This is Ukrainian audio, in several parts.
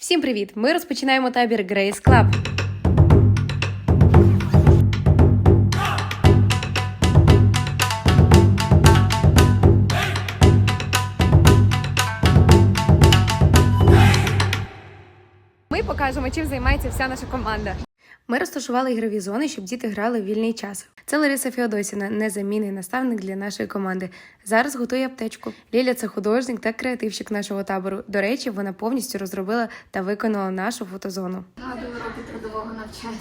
Всім привіт! Ми розпочинаємо табір Grace Club. Ми покажемо, чим займається вся наша команда. Ми розташували ігрові зони, щоб діти грали в вільний час. Це Лариса Феодосіна, незамінний наставник для нашої команди. Зараз готує аптечку. Ліля це художник та креативщик нашого табору. До речі, вона повністю розробила та виконала нашу фотозону. Згадую уроки трудового навчання.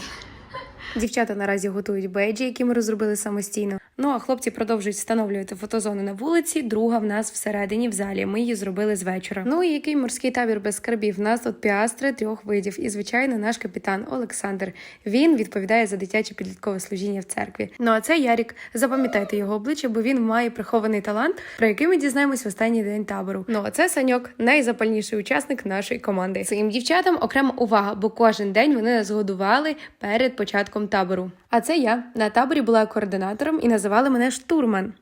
Дівчата наразі готують беджі, які ми розробили самостійно. Ну а хлопці продовжують встановлювати фотозону на вулиці. Друга в нас всередині в залі. Ми її зробили з вечора. Ну і який морський табір без скарбів? В нас тут піастри трьох видів. І звичайно, наш капітан Олександр. Він відповідає за дитяче підліткове служіння в церкві. Ну а це Ярік. Запам'ятайте його обличчя, бо він має прихований талант, про який ми дізнаємось в останній день табору. Ну а це Саньок, найзапальніший учасник нашої команди. Цим дівчатам окрема увага, бо кожен день вони нас годували перед початком табору. А це я на таборі була координатором і називали мене штурман.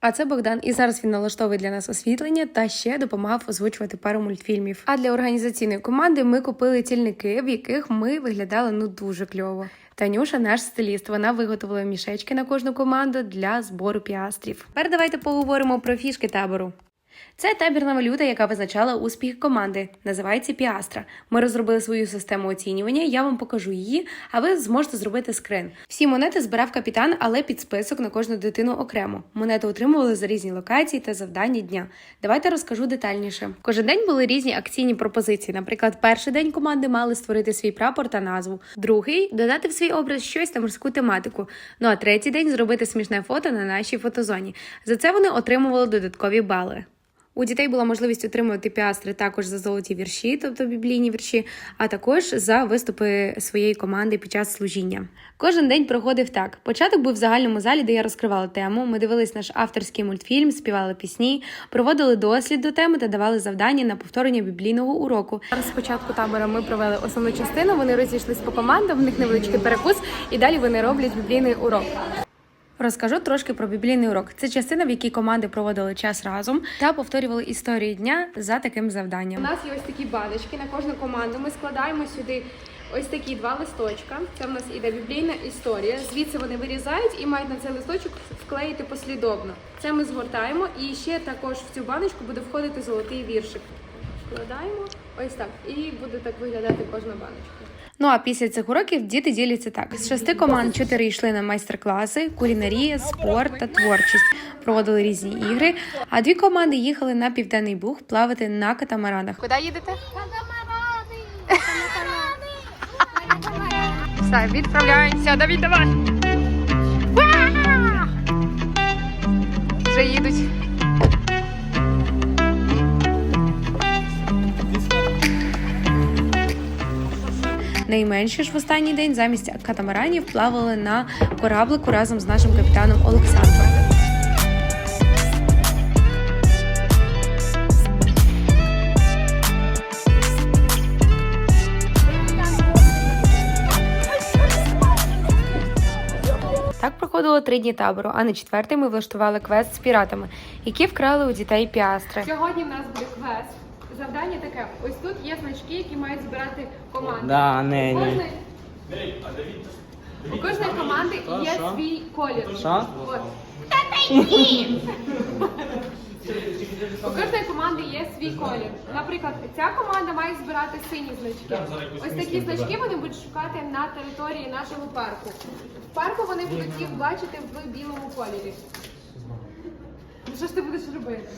А це Богдан, і зараз він налаштовує для нас освітлення та ще допомагав озвучувати пару мультфільмів. А для організаційної команди ми купили тільники, в яких ми виглядали ну дуже кльово. Танюша, наш стиліст, вона виготовила мішечки на кожну команду для збору піастрів. Тепер давайте поговоримо про фішки табору. Це табірна валюта, яка визначала успіх команди. Називається Піастра. Ми розробили свою систему оцінювання. Я вам покажу її, а ви зможете зробити скрин. Всі монети збирав капітан, але під список на кожну дитину окремо. Монети отримували за різні локації та завдання дня. Давайте розкажу детальніше. Кожен день були різні акційні пропозиції. Наприклад, перший день команди мали створити свій прапор та назву, другий додати в свій образ щось на морську тематику. Ну а третій день зробити смішне фото на нашій фотозоні. За це вони отримували додаткові бали. У дітей була можливість отримувати піастри також за золоті вірші, тобто біблійні вірші, а також за виступи своєї команди під час служіння. Кожен день проходив так. Початок був в загальному залі, де я розкривала тему. Ми дивились наш авторський мультфільм, співали пісні, проводили дослід до теми та давали завдання на повторення біблійного уроку. Зараз спочатку табора ми провели основну частину. Вони розійшлись по командам, в них невеличкий перекус, і далі вони роблять біблійний урок. Розкажу трошки про біблійний урок. Це частина, в якій команди проводили час разом та повторювали історії дня за таким завданням. У нас є ось такі баночки на кожну команду. Ми складаємо сюди ось такі два листочка. Це в нас іде біблійна історія. Звідси вони вирізають і мають на цей листочок вклеїти послідовно. Це ми згортаємо, і ще також в цю баночку буде входити золотий віршик. Складаємо ось так, і буде так виглядати кожна баночка. Ну а після цих уроків діти діляться так: з шести команд чотири йшли на майстер-класи, кулінарія, спорт та творчість, проводили різні ігри. А дві команди їхали на південний буг плавати на катамаранах. Куди їдете? Все, відправляємося. Давід, давай! Вже їдуть. Найменше ж в останній день замість катамаранів плавали на кораблику разом з нашим капітаном Олександром. Так проходило три дні табору, а на четвертий ми влаштували квест з піратами, які вкрали у дітей піастри. Сьогодні в нас буде квест. Завдання таке: ось тут є значки, які мають збирати команди. Да, У не, ні. кожної, у кожної команди є свій колір. Що? От. У кожної команди є свій колір. Наприклад, ця команда має збирати сині значки. Ось такі значки вони будуть шукати на території нашого парку. В парку вони будуть їх бачити в білому кольорі. Ну що ж ти будеш робити?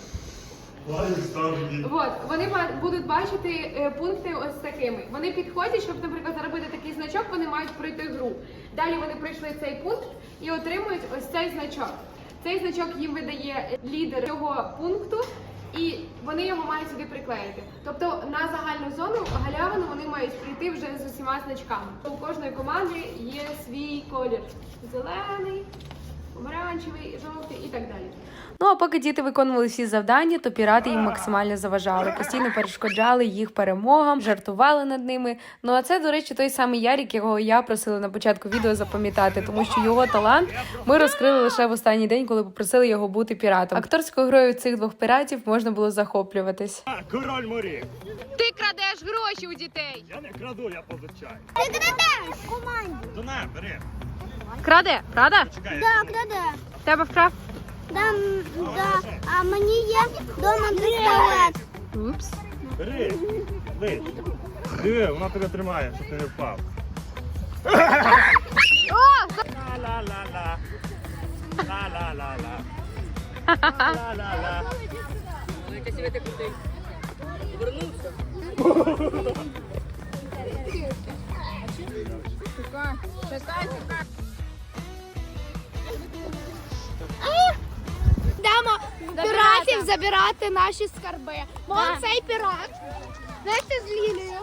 От, вони будуть бачити е, пункти ось такими. Вони підходять, щоб, наприклад, заробити такий значок, вони мають пройти гру. Далі вони пройшли цей пункт і отримують ось цей значок. Цей значок їм видає лідер цього пункту, і вони його мають сюди приклеїти. Тобто на загальну зону галявину вони мають прийти вже з усіма значками. У кожної команди є свій колір: зелений, помаранчевий, жовтий і так далі. Ну а поки діти виконували всі завдання, то пірати їм максимально заважали, постійно перешкоджали їх перемогам, жартували над ними. Ну а це, до речі, той самий Ярік, якого я просила на початку відео запам'ятати, тому що його талант ми розкрили лише в останній день, коли попросили його бути піратом. Акторською грою цих двох піратів можна було захоплюватись. Король морів. Ти крадеш гроші у дітей. Я не краду, я позичаю. Ти крадеш! Команді. То бери. Краде, правда? Чекай. Так, краде. Тебе вкрав? Да, да. А мені є дома пістолет. Упс. Бери. Лиш. Диви, вона тебе тримає, щоб ти не впав. Ла-ла-ла-ла. Ла-ла-ла-ла. Ла-ла-ла-ла. Йдемо Забирати наші скарби. Вон цей пірат. Знаєте, з Лілією.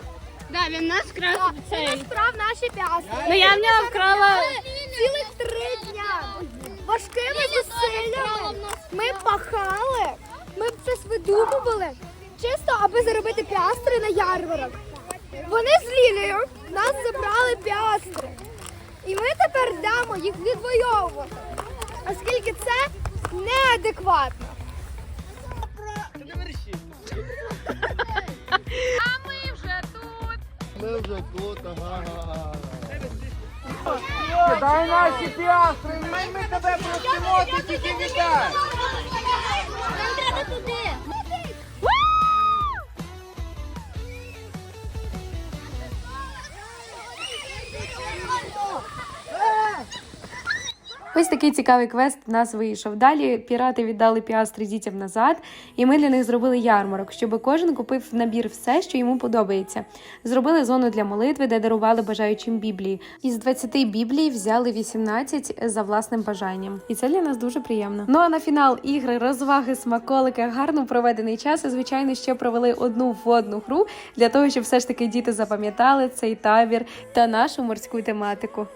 Да, він нас крав цей. Він вкрав наші п'яси. Ну я в нього вкрала. Цілих три дня. Важкими зусиллями. Ми пахали. Ми щось видумували. Чисто, аби заробити піастри на ярмарок. Вони з Лілією нас забрали піастри. І ми тепер йдемо їх відвоювати. Оскільки це неадекватно. А ми вже тут. Ми вже Дай наші піастри, ми, ми тебе просимо, ти тільки вітай. Нам треба туди. Ось такий цікавий квест в нас вийшов. Далі пірати віддали піастри дітям назад, і ми для них зробили ярмарок, щоб кожен купив набір все, що йому подобається. Зробили зону для молитви, де дарували бажаючим біблії. Із 20 біблій взяли 18 за власним бажанням. І це для нас дуже приємно. Ну а на фінал ігри, розваги, смаколики, гарно проведений час. І звичайно, ще провели одну водну гру для того, щоб все ж таки діти запам'ятали цей табір та нашу морську тематику.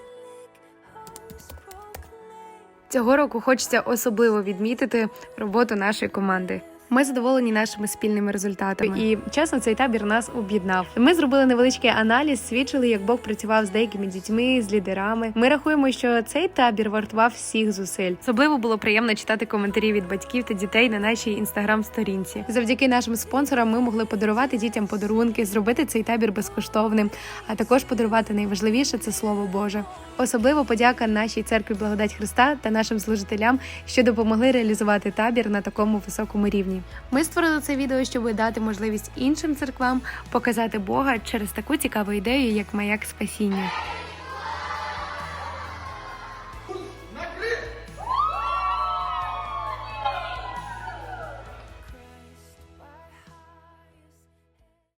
Цього року хочеться особливо відмітити роботу нашої команди. Ми задоволені нашими спільними результатами, і чесно, цей табір нас об'єднав. Ми зробили невеличкий аналіз, свідчили, як Бог працював з деякими дітьми, з лідерами. Ми рахуємо, що цей табір вартував всіх зусиль. Особливо було приємно читати коментарі від батьків та дітей на нашій інстаграм-сторінці. Завдяки нашим спонсорам ми могли подарувати дітям подарунки, зробити цей табір безкоштовним, а також подарувати найважливіше це слово Боже. Особливо подяка нашій церкві Благодать Христа та нашим служителям, що допомогли реалізувати табір на такому високому рівні. Ми створили це відео, щоб дати можливість іншим церквам показати Бога через таку цікаву ідею, як маяк спасіння.